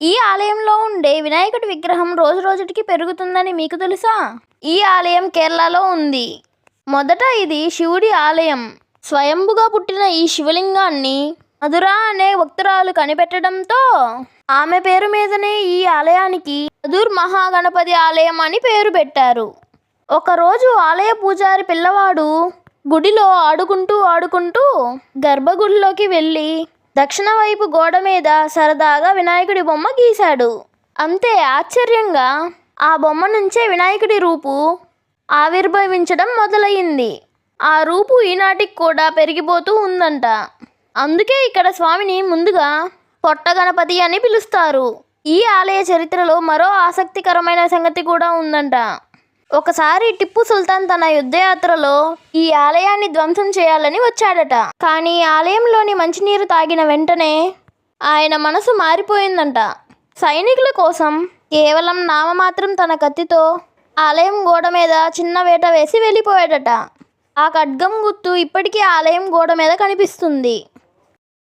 ఈ ఆలయంలో ఉండే వినాయకుడి విగ్రహం రోజు రోజుకి పెరుగుతుందని మీకు తెలుసా? ఈ ఆలయం కేరళలో ఉంది. మొదట ఇది శివుడి ఆలయం. స్వయంభుగా పుట్టిన ఈ శివలింగాన్ని మధుర అనే భక్తురాలు కనిపెట్టడంతో ఆమె పేరు మీదనే ఈ ఆలయానికి మధుర్ మహాగణపతి ఆలయం అని పేరు పెట్టారు. ఒకరోజు ఆలయ పూజారి పిల్లవాడు గుడిలో ఆడుకుంటూ ఆడుకుంటూ గర్భగుడిలోకి వెళ్ళి దక్షిణ వైపు గోడ మీద సరదాగా వినాయకుడి బొమ్మ గీశాడు. అంతే ఆశ్చర్యంగా ఆ బొమ్మ నుంచే వినాయకుడి రూపు ఆవిర్భవించడం మొదలయ్యింది. ఆ రూపు ఈనాటికి కూడా పెరిగిపోతూ ఉందంట. అందుకే ఇక్కడ స్వామిని ముందుగా పొట్ట గణపతి అని పిలుస్తారు. ఈ ఆలయ చరిత్రలో మరో ఆసక్తికరమైన సంగతి కూడా ఉందంట. ఒకసారి టిప్పు సుల్తాన్ తన యుద్ధయాత్రలో ఈ ఆలయాన్ని ధ్వంసం చేయాలని వచ్చాడట. కానీ ఆలయంలోని మంచినీరు తాగిన వెంటనే ఆయన మనసు మారిపోయిందంట. సైనికుల కోసం కేవలం నామమాత్రం తన కత్తితో ఆలయం గోడ మీద చిన్న వేట వేసి వెళ్ళిపోయాడట. ఆ ఖడ్గం గుర్తు ఇప్పటికీ ఆలయం గోడ మీద కనిపిస్తుంది.